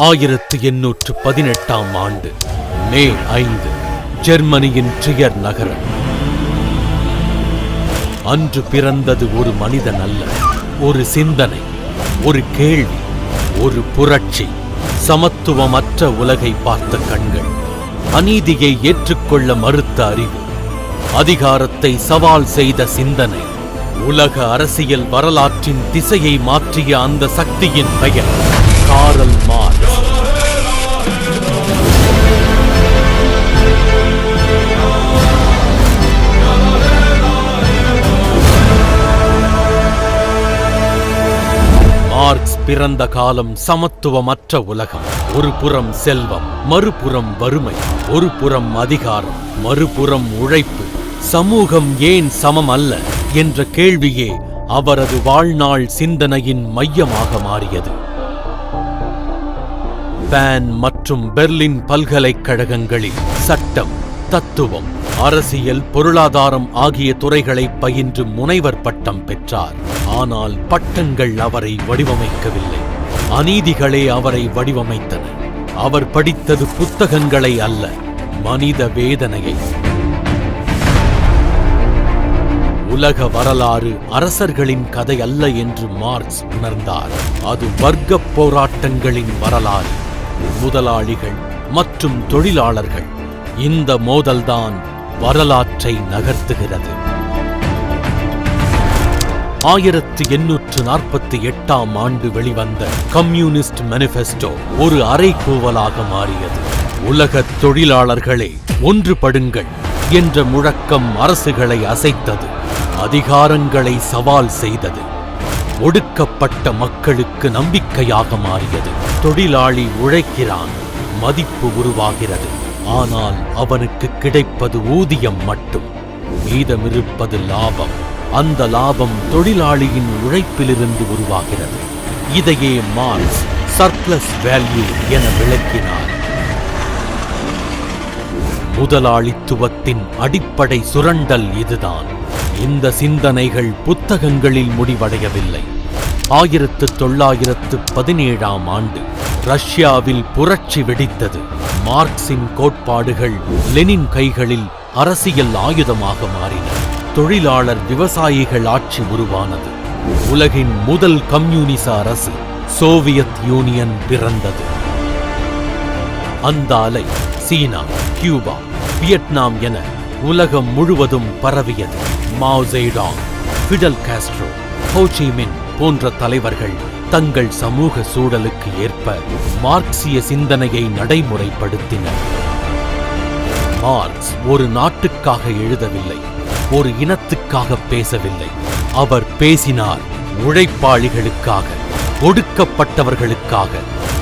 ஆயிரத்து எண்ணூற்று பதினெட்டாம் ஆண்டு மே ஐந்து ஜெர்மனியின் ட்ரியர் நகரம். அன்று பிறந்தது ஒரு மனிதன் அல்ல ஒரு சிந்தனை ஒரு கேள்வி ஒரு புரட்சி சமத்துவமற்ற உலகை பார்த்த கண்கள் அநீதியை ஏற்றுக்கொள்ள மறுத்த அறிவு அதிகாரத்தை சவால் செய்த சிந்தனை உலக அரசியல் வரலாற்றின் திசையை மாற்றிய அந்த சக்தியின் பெயர் காரல் மார் பிறந்த காலம் சமத்துவமற்ற உலகம். ஒரு புறம் செல்வம் மறுபுறம் வறுமை. ஒரு புறம் அதிகாரம் மறுபுறம் உழைப்பு. சமூகம் ஏன் சமம் அல்ல? என்ற கேள்வியே அவரது வாழ்நாள் சிந்தனையின் மையமாக மாறியது. பேன் மற்றும் பெர்லின் பல்கலைக்கழகங்களில் சட்டம் தத்துவம். அரசியல் பொருளாதாரம் ஆகிய துறைகளை பயின்று முனைவர் பட்டம் பெற்றார். ஆனால் பட்டங்கள் அவரை வடிவமைக்கவில்லை. அநீதிகளே அவரை வடிவமைத்தன. அவர் படித்தது புத்தகங்களை அல்ல மனித வேதனையை. உலக வரலாறு அரசர்களின் கதை அல்ல என்று மார்க்ஸ் உணர்ந்தார். அது வர்க்க போராட்டங்களின் வரலாறு. முதலாளிகள் மற்றும் தொழிலாளர்கள் இந்த மோதல்தான் வரலாற்றை நகர்த்துகிறது. ஆயிரத்து எண்ணூற்று நாற்பத்தி எட்டாம் ஆண்டு வெளிவந்த கம்யூனிஸ்ட் மேனிஃபெஸ்டோ ஒரு அரைக்கூவலாக மாறியது. உலக தொழிலாளர்களே ஒன்றுபடுங்கள் என்ற முழக்கம் அரசுகளை அசைத்தது அதிகாரங்களை சவால் செய்தது. ஒடுக்கப்பட்ட மக்களுக்கு நம்பிக்கையாக மாறியது. தொழிலாளி உழைக்கிறான் மதிப்பு உருவாகிறது. ஆனால் அவனுக்கு கிடைப்பது ஊதியம் மட்டும். மீதமிருப்பது லாபம். அந்த லாபம் தொழிலாளியின் உழைப்பிலிருந்து உருவாகிறது. இதையே மார்க்ஸ் சர்ப்ளஸ் வேல்யூ என விளக்கினார். முதலாளித்துவத்தின் அடிப்படை சுரண்டல் இதுதான். இந்த சிந்தனைகள் புத்தகங்களில் முடிவடையவில்லை. ஆயிரத்து தொள்ளாயிரத்து பதினேழாம் ஆண்டு ரஷ்யாவில் புரட்சி வெடித்தது. மார்க்சின் கோட்பாடுகள் லெனின் கைகளில் அரசியல் ஆயுதமாக மாறின. தொழிலாளர் விவசாயிகள் ஆட்சி உருவானது. உலகின் முதல் கம்யூனிச அரசு சோவியத் யூனியன் பிறந்தது. அந்த அலை சீனா கியூபா வியட்நாம் என உலகம் முழுவதும் பரவியது. மாவ்சேடாங் ஃபிடல் காஸ்ட்ரோ ஹோச்சிமின் போன்ற தலைவர்கள் தங்கள் சமூக சூழலுக்கு ஏற்ப மார்க்சிய சிந்தனையை நடைமுறைப்படுத்தினர். மார்க்ஸ் ஒரு நாட்டுக்காக எழுதவில்லை ஒரு இனத்துக்காக பேசவில்லை. அவர் பேசினார் உழைப்பாளிகளுக்காக ஒடுக்கப்பட்டவர்களுக்காக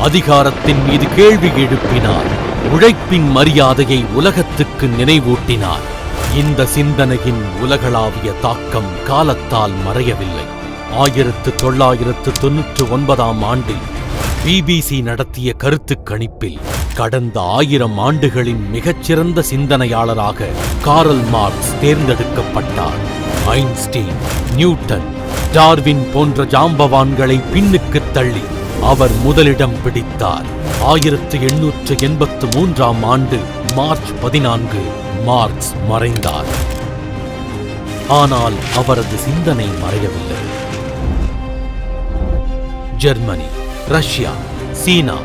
அதிகாரத்தின் மீது கேள்வி எழுப்பினார் உழைப்பின் மரியாதையை உலகத்துக்கு நினைவூட்டினார். இந்த சிந்தனையின் உலகளாவிய தாக்கம் காலத்தால் மறையவில்லை. ஆயிரத்து தொள்ளாயிரத்து தொன்னூற்று ஒன்பதாம் ஆண்டில் பிபிசி நடத்திய கருத்து கணிப்பில் கடந்த ஆயிரம் ஆண்டுகளின் மிகச்சிறந்த சிந்தனையாளராக காரல் மார்க்ஸ் தேர்ந்தெடுக்கப்பட்டார். ஐன்ஸ்டீன் நியூட்டன் டார்வின் போன்ற ஜாம்பவான்களை பின்னுக்கு தள்ளி அவர் முதலிடம் பிடித்தார். ஆயிரத்து எண்ணூற்று எண்பத்து மூன்றாம் ஆண்டு மார்ச் பதினான்கு மார்க்ஸ் மறைந்தார். ஆனால் அவரது சிந்தனை மறையவில்லை. ஜெர்மனி ரஷ்யா சீனா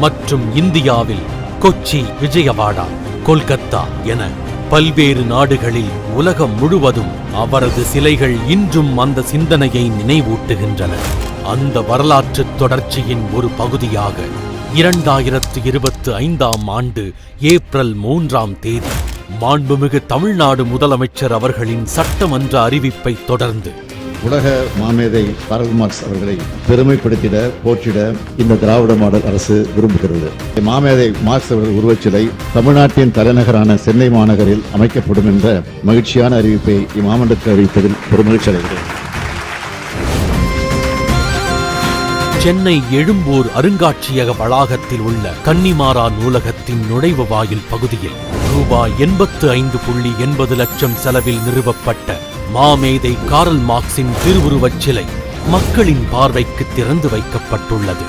மற்றும் இந்தியாவில் கொச்சி விஜயவாடா கொல்கத்தா என பல்வேறு நாடுகளில் உலகம் முழுவதும் அவரது சிலைகள் இன்றும் அந்த சிந்தனையை நினைவூட்டுகின்றன. அந்த வரலாற்று தொடர்ச்சியின் ஒரு பகுதியாக இரண்டாயிரத்து இருபத்து ஐந்தாம் ஆண்டு ஏப்ரல் மூன்றாம் தேதி மாண்புமிகு தமிழ்நாடு முதலமைச்சர் அவர்களின் சட்டமன்ற அறிவிப்பை தொடர்ந்து உலக மாமேதை காரல் மார்க்ஸ் அவர்களை பெருமைப்படுத்திட போற்றிட இந்த திராவிட மாடல் அரசு விரும்புகிறது. மாமேதை மார்க்ஸ் அவர்கள் உருவச்சிலை தமிழ்நாட்டின் தலைநகரான சென்னை மாநகரில் அமைக்கப்படும் என்ற மகிழ்ச்சியான அறிவிப்பை இம்மாமண்டத்தில் அறிவிப்பதில் பெருமகிழ்ச்சி அடைகிறேன். சென்னை எழும்பூர் அருங்காட்சியக வளாகத்தில் உள்ள கன்னிமாரா நூலகத்தின் நுழைவு வாயில் பகுதியில் ரூபாய் எண்பத்து ஐந்து புள்ளி எண்பது லட்சம் செலவில் நிறுவப்பட்ட மாமேதை காரல் மார்க்சின் திருவுருவச் சிலை மக்களின் பார்வைக்கு திறந்து வைக்கப்பட்டுள்ளது.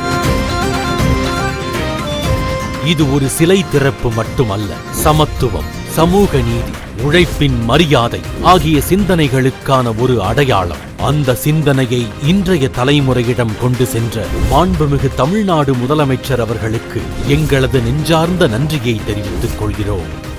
இது ஒரு சிலை திறப்பு மட்டுமல்ல சமத்துவம் சமூக நீதி உழைப்பின் மரியாதை ஆகிய சிந்தனைகளுக்கான ஒரு அடையாளம். அந்த சிந்தனையை இன்றைய தலைமுறையிடம் கொண்டு சென்ற மாண்புமிகு தமிழ்நாடு முதலமைச்சர் அவர்களுக்கு எங்களது நெஞ்சார்ந்த நன்றியை தெரிவித்துக் கொள்கிறோம்.